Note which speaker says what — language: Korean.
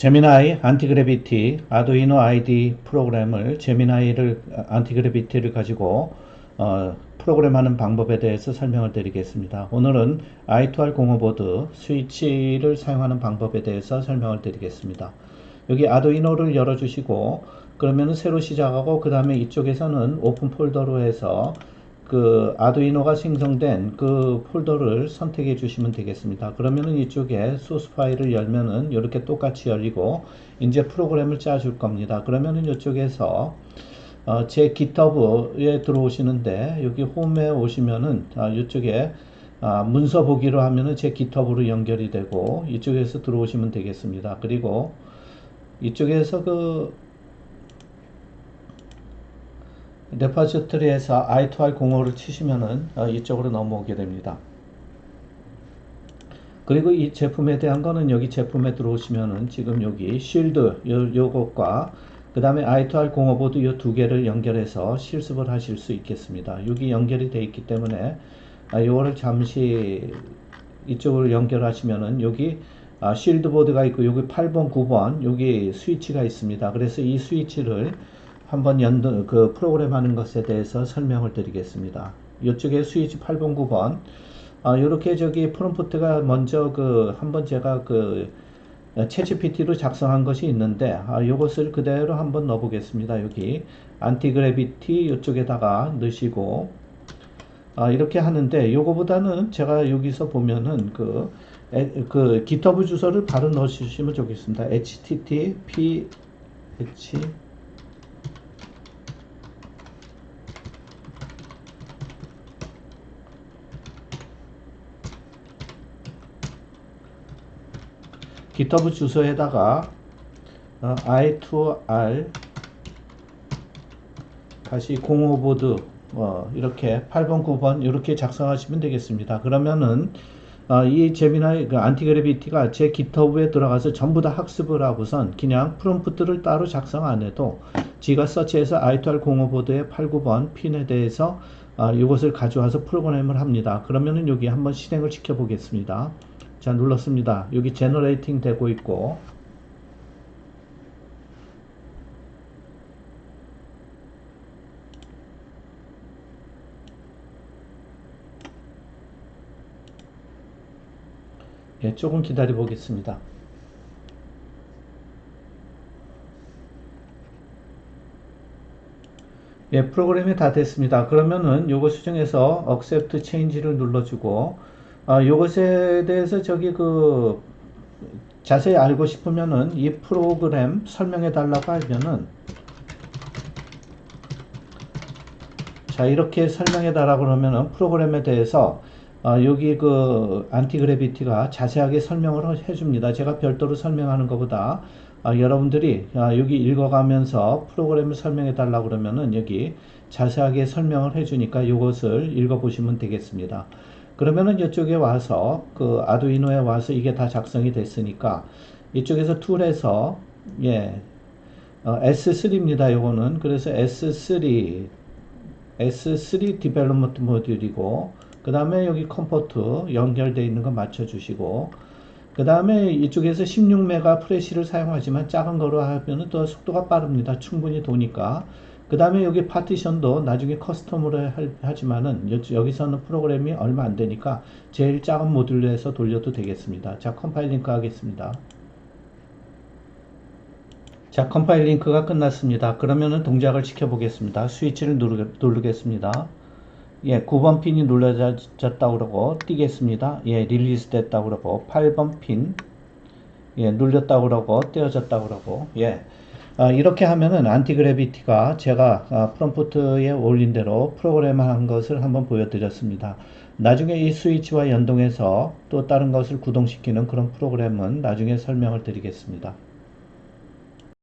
Speaker 1: 제미나이 안티그래비티 아두이노 아이디 프로그램을 제미나이를 안티그래비티를 가지고 어, 프로그램하는 방법에 대해서 설명을 드리겠습니다. 오늘은 i2r 공허보드 스위치를 사용하는 방법에 대해서 설명을 드리겠습니다. 여기 아두이노를 열어주시고 그러면 새로 시작하고 그 다음에 이쪽에서는 오픈 폴더로 해서 그 아두이노가 생성된 그 폴더를 선택해 주시면 되겠습니다. 그러면은 이쪽에 소스 파일을 열면은 이렇게 똑같이 열리고 이제 프로그램을 짜줄 겁니다. 그러면은 이쪽에서 어, 제 GitHub에 들어오시는데 여기 홈에 오시면은 아, 이쪽에 아, 문서 보기로 하면은 제 GitHub으로 연결이 되고 이쪽에서 들어오시면 되겠습니다. 그리고 이쪽에서 그 레퍼지터리에서 i2r 공호를 치시면은 어, 이쪽으로 넘어오게 됩니다. 그리고 이 제품에 대한 거는 여기 제품에 들어오시면은 지금 여기 쉴드 요, 요것과 그 다음에 i2r 공허보드 이 두 개를 연결해서 실습을 하실 수 있겠습니다. 여기 연결이 되어 있기 때문에 아, 요거를 잠시 이쪽으로 연결하시면은 여기 아, 쉴드 보드가 있고 여기 8번 9번 여기 스위치가 있습니다. 그래서 이 스위치를 한번 연동 그 프로그램 하는 것에 대해서 설명을 드리겠습니다. 이쪽에 스위치 8번 9번 아, 요렇게 저기 프롬프트가 먼저 그 한번 제가 그 채찌PT로 작성한 것이 있는데 아, 요것을 그대로 한번 넣어 보겠습니다. 여기 안티그래비티 이쪽에다가 넣으시고 아, 이렇게 하는데 요거보다는 제가 여기서 보면은 그, 에, 그 GitHub 주소를 바로 넣어 주시면 좋겠습니다. http h GitHub 주소에다가 어, i2r 다시 05보드 어, 이렇게 8번 9번 이렇게 작성하시면 되겠습니다. 그러면은 어, 이 제미나이 그 안티그래비티가 제 GitHub에 들어가서 전부 다 학습을 하고선 그냥 프롬프트를 따로 작성 안 해도 지가 서치해서 i2r 05보드의 8, 9번 핀에 대해서 어, 이것을 가져와서 프로그램을 합니다. 그러면은 여기 한번 실행을 시켜 보겠습니다. 자 눌렀습니다. 여기 제너레이팅 되고 있고 예, 조금 기다려 보겠습니다. 예, 프로그램이 다 됐습니다. 그러면은 요거 수정해서 accept change를 눌러주고 어, 요것에 대해서 저기 그 자세히 알고 싶으면은 이 프로그램 설명해 달라고 하면은 자 이렇게 설명해 달라 그러면은 프로그램에 대해서 어, 여기 그 안티그래비티가 자세하게 설명을 해줍니다. 제가 별도로 설명하는 것보다 어, 여러분들이 어, 여기 읽어가면서 프로그램을 설명해 달라 그러면은 여기 자세하게 설명을 해주니까 이것을 읽어보시면 되겠습니다. 그러면은 이쪽에 와서 그 아두이노에 와서 이게 다 작성이 됐으니까 이쪽에서 툴에서 예 어, S3입니다. 요거는 그래서 S3 S3 디벨롭먼트 모듈이고 그 다음에 여기 컴포트 연결되어 있는 거 맞춰 주시고 그 다음에 이쪽에서 16메가 프레시를 사용하지만 작은 거로 하면 또 속도가 빠릅니다. 충분히 도니까 그 다음에 여기 파티션도 나중에 커스텀으로 하지만은 여기서는 프로그램이 얼마 안 되니까 제일 작은 모듈로 해서 돌려도 되겠습니다. 자 컴파일 링크 하겠습니다. 자 컴파일 링크가 끝났습니다. 그러면은 동작을 시켜보겠습니다. 스위치를 누르, 겠습니다 예, 9번 핀이 눌러졌다고 그러고 띄겠습니다. 예, 릴리스 됐다고 그러고 8번 핀 예, 눌렸다고 그러고 떼어졌다고 그러고 예. 아, 이렇게 하면은 안티그래비티가 제가 아, 프롬프트에 올린 대로 프로그램한 것을 한번 보여드렸습니다. 나중에 이 스위치와 연동해서 또 다른 것을 구동시키는 그런 프로그램은 나중에 설명을 드리겠습니다.